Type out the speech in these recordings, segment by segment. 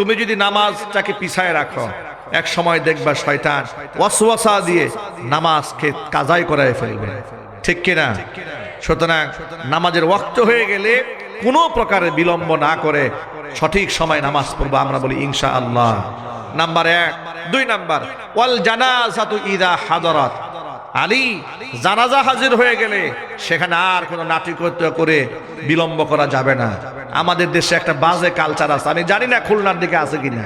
তুমি যদি নামাজটাকে পিছায় রাখো, এক সময় দেখবা শয়তান ওয়াসওয়াসা দিয়ে নামাজকে কাজাই করায় ফেলবে। ঠিক কিনা? সুতরাং নামাজের ওয়াক্ত হয়ে গেলে কোনো প্রকারের বিলম্ব না করে সঠিক সময় নামাজ পড়ব আমরা বলি ইনশা আল্লাহ নাম্বার এক। দুই নাম্বার। ওয়াল জানাজাতু ইদা হাদরাত। আলী, জানাজা হাজির হয়ে গেলে সেখানে আর কোনো নাটকীয়তা করে বিলম্ব করা যাবে না। আমাদের দেশে একটা বাজে কালচার আছে। আমি জানি না খুলনার দিকে আছে কিনা।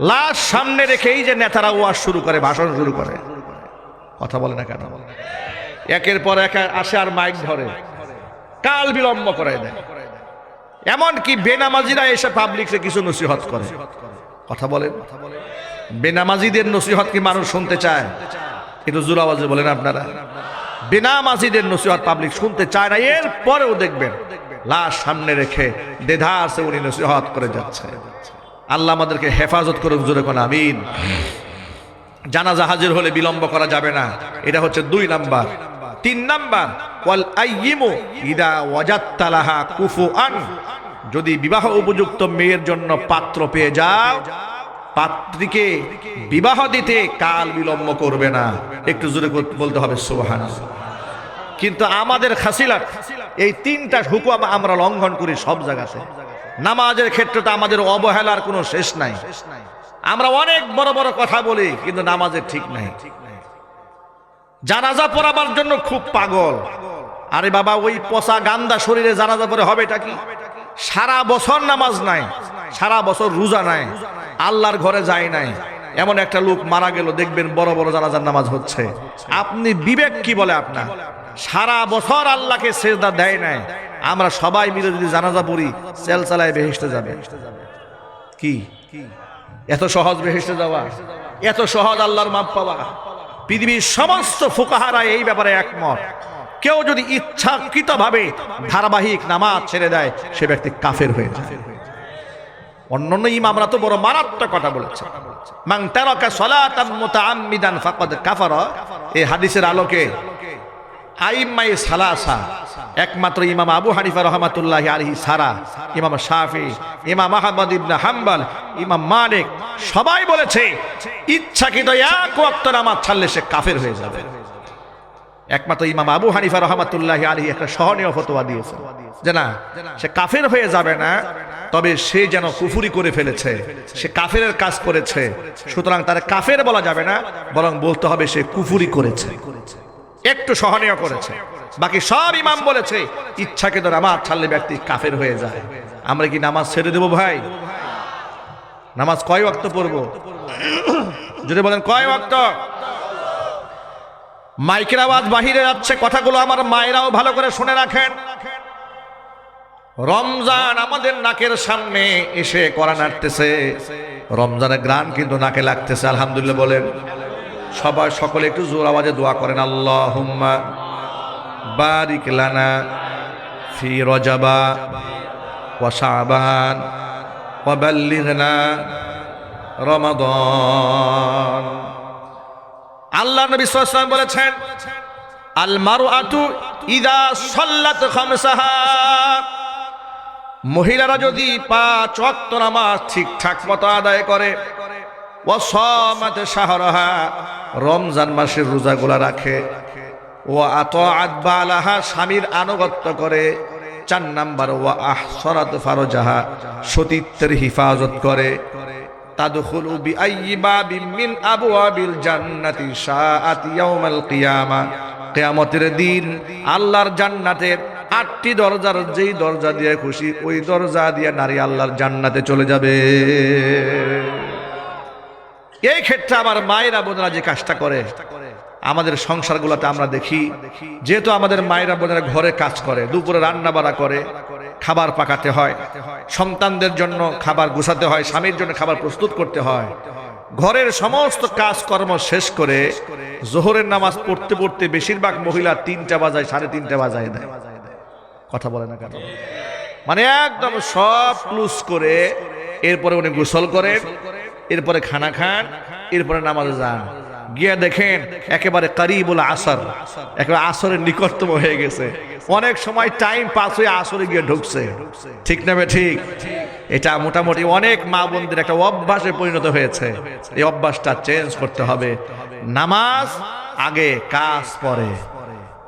লাশ সামনে রেখেই যে নেতারা ওয়াজ শুরু করে, ভাষণ শুরু করে। কথা বলে না কেন? একের পর এক আসে আর মাইক ধরে। কাল বিলম্ব করে দেয়। এমন কি বেনামাজিরা এসে পাবলিককে কিছু নসিহত করে। কথা বলেন। বেনামাজিদের নসিহত কি মানুষ শুনতে চায়? একটু জোর আওয়াজে বলেন আপনারা। বেনামাজিদের নসিহত পাবলিক শুনতে চায় না এর পরেও দেখবেন, লাশ সামনে রেখে দেধা আছে উনি নসিহত করে যাচ্ছে। আল্লাহ আমাদেরকে হেফাজত করুন জোরে কোন আমিন। জানাজা হাজির হলে বিলম্ব করা যাবে না। এটা হচ্ছে দুই নাম্বার। তিন নাম্বার, ওয়াল আইয়িমু ইদা ওয়াজাত্তালাহা কুফুআন যদি বিবাহ উপযুক্ত মেয়ের জন্য পাত্র পেয়ে যাও পাত্রীকে বিবাহ দিতে কাল বিলম্ব করবে না। একটু জোরে বলতে হবে সুবহান কিন্তু আমাদের খাসিলাত, এই তিনটা হুকুম আমরা লঙ্ঘন করি সব জায়গাতে। নামাজের ক্ষেত্রে তো আমাদের অবহেলার কোনো শেষ নাই। আমরা অনেক বড় বড় কথা বলি, কিন্তু নামাজের ঠিক নাই। জানাজা পড়াবার জন্য খুব পাগল। আরে বাবা, ওই পচা গান্দা শরীরে জানাজা পরে হবেটা কি? সারা বছর নামাজ নাই, সারা বছর রোজা নাই। আল্লাহর ঘরে যায় নাই। এমন একটা লোক মারা গেল, দেখবেন বড় বড় জানাজার নামাজ হচ্ছে। আপনি বিবেক কি বলে আপনার? সারা বছর আল্লাহকে সেজদা দেয় নাই। আমরা সবাই মিলে যদি জানাজা পড়ি, সেল চালায় যাবে। কি? এত সহজ বেহেসতে যাওয়া? এত সহজ আল্লাহর মাপ পাওয়া? পৃথিবীর সমস্ত ফুকাহারা এই ব্যাপারে একমত। কেউ যদি ইচ্ছাকৃতভাবে ধারাবাহিক নামাজ ছেড়ে দেয়, সে ব্যক্তি কাফের হয়ে যায়। অন্যান্য ইমামরা তো বড় মারাত্মক কথা বলেছে। মাং হাদিসের আলোকে একমাত্র ইমাম আবু আলহি সারা সবাই বলেছে, ইচ্ছাকৃত এক ওয়াক্ত নামাজ ছাড়লে সে কাফের হয়ে যাবে। একমাত্র ইমাম আবু হানিফা রহমাতুল্লাহ আলী একটা সহনীয় ফতোয়া দিয়েছে যে না সে কাফের হয়ে যাবে না তবে সে যেন কুফুরি করে ফেলেছে সে কাফের কাজ করেছে। সুতরাং তার কাফের বলা যাবে না বরং বলতে হবে সে কুফুরি করেছে। একটু সহনীয় করেছে। বাকি সব ইমাম বলেছে ইচ্ছাকে তো নামাজ ছাড়লে ব্যক্তি কাফের হয়ে যায়। আমরা কি নামাজ ছেড়ে দেবো ভাই? নামাজ কয় ওয়াক্ত পড়ব? যদি বলেন কয় ওয়াক্ত? মাইকের আওয়াজ বাহিরে যাচ্ছে কথাগুলো আমার মায়েরাও ভালো করে শুনে রাখেন। রমজান আমাদের নাকের সামনে এসে করা নাড়তেছে রমজানের গ্রান কিন্তু নাকে লাগতেছে, আলহামদুলিল্লাহ বলেন। সবাই সকলে একটু জোর আওয়াজে দোয়া করেন আল্লাহ বারিক লানা ফি রজাবা ওয়া শাবান ওয়া বাল্লিগনা রমাদান। আল্লাহ নবী সাল্লাল্লাহু বলেছেন, আল মারআতু ইদা সাল্লাত খামসাহা। মহিলারা যদি পাঁচ ওয়াক্ত নামাজ ঠিকঠাক মতো আদায় করে ও সমাত শাহরাহা, রমজান মাসের রোজাগুলা রাখে ও আত আদবালাহা স্বামীর আনুগত্য করে, চার নাম্বার ও আহ সরাত ফারজাহা, সতীত্বের হিফাজত করে বাবিন মিন কিয়ামতের দিন আল্লাহর জান্নাতের আটটি দরজার যেই দরজা দিয়ে খুশি, ওই দরজা দিয়ে নারী আল্লাহর জান্নাতে চলে যাবে। এই ক্ষেত্রে আমার মায়েরা বোনেরা যে কাজটা করে, আমাদের সংসারগুলোতে আমরা দেখি, যেহেতু আমাদের মায়েরা বোনেরা ঘরে কাজ করে, দুপুরে রান্না বাড়া করে, খাবার পাকাতে হয়, সন্তানদের জন্য খাবার গুছাতে হয়, স্বামীর জন্য খাবার প্রস্তুত করতে হয়, ঘরের সমস্ত কাজকর্ম শেষ করে, জোহরের নামাজ পড়তে পড়তে বেশিরভাগ মহিলা তিনটা বাজায়, সাড়ে তিনটা বাজায় দেয়। কথা বলে না কেন? মানে একদম সব ক্লুজ করে, এরপরে উনি গোসল করেন এরপরে খানা খান, এরপরে নামাজে যান। গিয়ে দেখেন একেবারে করিবুল আসর, একেবারে আসরের নিকটতম হয়ে গেছে। অনেক সময় টাইম পাস হয়ে আসরে গিয়ে ঢুকছে। ঠিক না ঠিক? এটা মোটামুটি অনেক মা বোনদের একটা অভ্যাসে পরিণত হয়েছে। এই অভ্যাসটা চেঞ্জ করতে হবে। নামাজ আগে, কাজ পরে।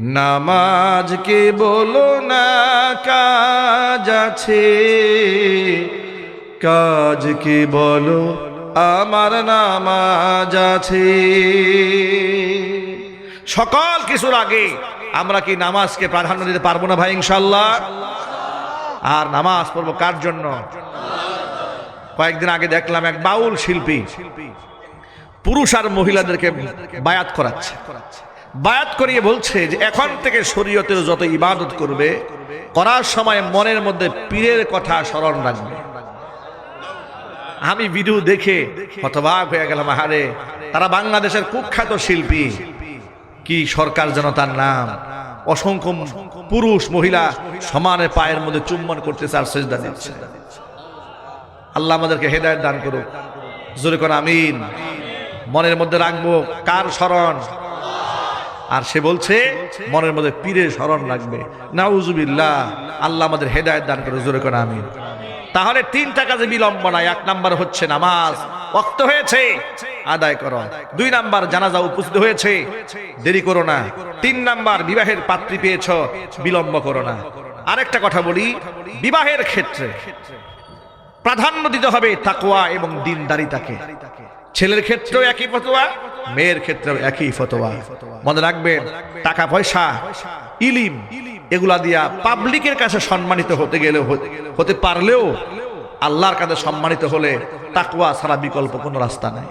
নামাজকে বলো না কাজ আছে? কাজ কাজকে বলো, আমার নামাজ আছে? সকল কিছুর আগে আমরা কি নামাজকে প্রাধান্য দিতে পারব না ভাই ইনশাল্লাহ আর নামাজ পড়ব কার জন্য? কয়েকদিন আগে দেখলাম এক বাউল শিল্পী পুরুষ আর মহিলাদেরকে বায়াত করাচ্ছে। বায়াত করিয়ে বলছে যে এখন থেকে শরীয়তের যত ইবাদত করবে, করার সময় মনের মধ্যে পীরের কথা স্মরণ রাখবে। আমি ভিডিও দেখে হতবাক হয়ে গেলাম, আহারে, তারা বাংলাদেশের কুখ্যাত শিল্পী। কি সরকার যেন তার নাম? অসংখ্য পুরুষ, মহিলা সমানে পায়ের মধ্যে চুম্বন করতেছে আর সেজদা দিচ্ছে। আল্লাহ আমাদেরকে হেদায়ত দান করুক। জোরে কোন আমিন। মনের মধ্যে রাখব। কার স্মরণ? আর সে বলছে, মনের মধ্যে পীরের স্মরণ রাখবে নাউজুবিল্লাহ, আল্লাহ আমাদের হেদায়ত দান করে জোরে কোন আমিন। তাহলে তিনটা কাজে বিলম্ব নাই, এক নাম্বার হচ্ছে নামাজ। ওয়াক্ত হয়েছে, আদায় করো। দুই নাম্বার জানাজা উপস্থিত হয়েছে, দেরি করো না। তিন নাম্বার বিবাহের পাত্রী পেয়েছ, বিলম্ব করো না। আরেকটা কথা বলি, বিবাহের ক্ষেত্রে প্রাধান্য দিতে হবে তাকোয়া এবং দিনদারিতাকে। ছেলের ক্ষেত্রেও একই ফতোয়া, মেয়ের ক্ষেত্রেও একই ফতোয়া। মনে রাখবেন, টাকা পয়সা, ইলিম, এগুলা দিয়া পাবলিকের কাছে সম্মানিত হতে গেলে হতে পারলেও আল্লাহর কাছে সম্মানিত হলে তাকওয়া ছাড়া বিকল্প কোনো রাস্তা নাই।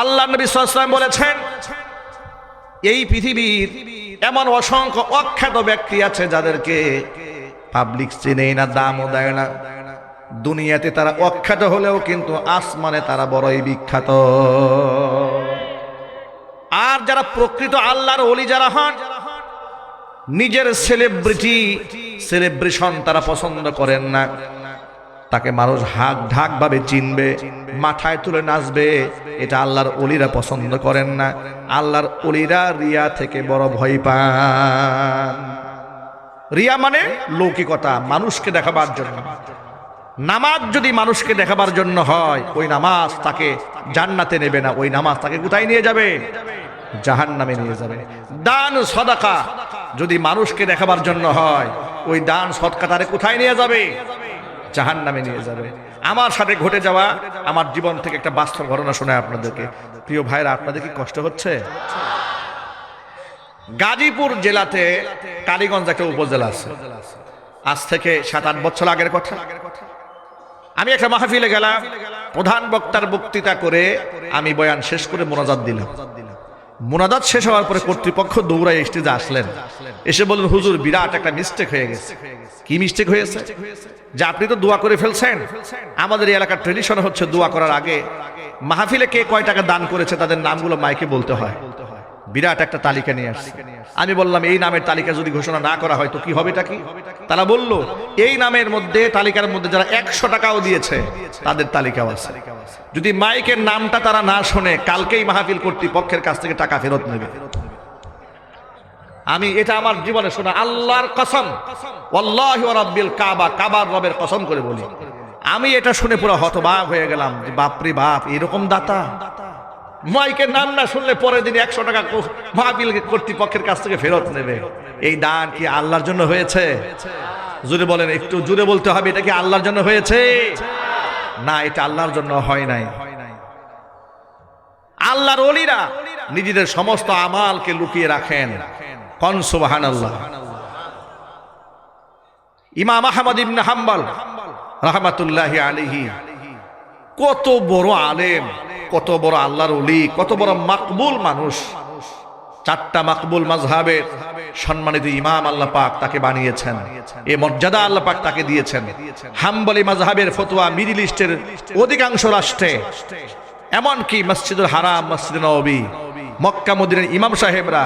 আল্লাহ নবী ওয়াসাল্লাম বলেছেন, এই পৃথিবীর এমন অসংখ্য অখ্যাত ব্যক্তি আছে যাদেরকে পাবলিক চিনেই না, দামও দেয় না। দুনিয়াতে তারা অখ্যাত হলেও কিন্তু আসমানে তারা বড়ই বিখ্যাত। আর যারা প্রকৃত আল্লাহর অলি যারা হন, নিজের সেলিব্রিটি সেলিব্রেশন তারা পছন্দ করেন না। তাকে মানুষ হাক ঢাক ভাবে চিনবে, মাথায় তুলে নাচবে, এটা আল্লাহর অলিরা পছন্দ করেন না। আল্লাহর অলিরা রিয়া থেকে বড় ভয় পান। রিয়া মানে লৌকিকতা, মানুষকে দেখাবার জন্য। নামাজ যদি মানুষকে দেখাবার জন্য হয়, ওই নামাজ তাকে জান্নাতে নেবে না, ওই নামাজ তাকে কোথায় নিয়ে যাবে? জাহান নামে নিয়ে যাবে। দান সদাকা যদি মানুষকে দেখাবার জন্য হয়, ওই দান সদকা তারে কোথায় নিয়ে যাবে? জাহান নামে নিয়ে যাবে। আমার সাথে ঘটে যাওয়া, আমার জীবন থেকে একটা বাস্তব ঘটনা শোনায় আপনাদেরকে। প্রিয় ভাইরা, আপনাদের কি কষ্ট হচ্ছে? গাজীপুর জেলাতে কালীগঞ্জ একটা উপজেলা আছে। আজ থেকে সাত আট বছর আগের কথা। আমি একটা মাহফিলে গেলাম, প্রধান বক্তার বক্তৃতা করে আমি বয়ান শেষ করে মোনাজাত দিলাম। মোনাজাত শেষ হওয়ার পরে কর্তৃপক্ষ দৌড়ায় স্টেজে আসলেন, এসে বললেন, হুজুর, বিরাট একটা মিস্টেক হয়ে গেছে। কি মিস্টেক হয়েছে? যে আপনি তো দোয়া করে ফেলছেন। আমাদের এলাকার ট্রেডিশন হচ্ছে দোয়া করার আগে মাহফিলে কে কয় টাকা দান করেছে, তাদের নামগুলো মাইকে বলতে হয়। বিরাট একটা তালিকা নিয়ে আসছে। আমি বললাম, এই নামের তালিকা যদি ঘোষণা না করা হয় তো কি হবেটা কি? তারা বলল, এই নামের মধ্যে, তালিকার মধ্যে যারা একশো টাকাও দিয়েছে, তাদের তালিকাও আছে। যদি মাইকের নামটা তারা না শোনে, কালকেই মাহফিল কর্তৃপক্ষের কাছ থেকে টাকা ফেরত নেবে। আমি এটা আমার জীবনে শোনা, আল্লাহর কসম রাব্বিল কাবা, কাবার কসম করে বলি। আমি এটা শুনে পুরো হতবাক হয়ে গেলাম বাপরে বাপ, এরকম দাতা। মাইকের নাম না শুনলে পরের দিন একশো টাকা মাহফিল কর্তৃপক্ষের কাছ থেকে ফেরত নেবে। এই দান কি আল্লাহর জন্য হয়েছে? জুড়ে বলেন, একটু জুড়ে বলতে হবে, এটা কি আল্লাহর জন্য হয়েছে? না, এটা আল্লাহর জন্য হয় নাই। আল্লাহর অলিরা নিজেদের সমস্ত আমালকে লুকিয়ে রাখেন। কন সুবাহান আল্লাহ ইমাম আহমদ ইবনে হাম্বল রহমাতুল্লাহ আলিহি কত বড় আলেম, কত বড় আল্লাহর অলি কত বড় মাকবুল মানুষ। চারটা মাকবুল মাজহাবের সম্মানিত ইমাম আল্লাহ পাক তাকে বানিয়েছেন। এই মর্যাদা আল্লাহ পাক তাকে দিয়েছেন। হাম্বলি মাজহাবের ফতোয়া মিডিল ইস্টের অধিকাংশ রাষ্ট্রে। এমনকি মসজিদুল হারাম মসজিদ নবী, মক্কা মদিনের ইমাম সাহেবরা,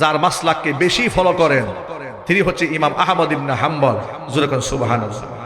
যার মাসলাককে বেশি ফলো করেন, তিনি হচ্ছে ইমাম আহমদ ইবনে হাম্বল। জুরকন সুবহানাল্লাহ।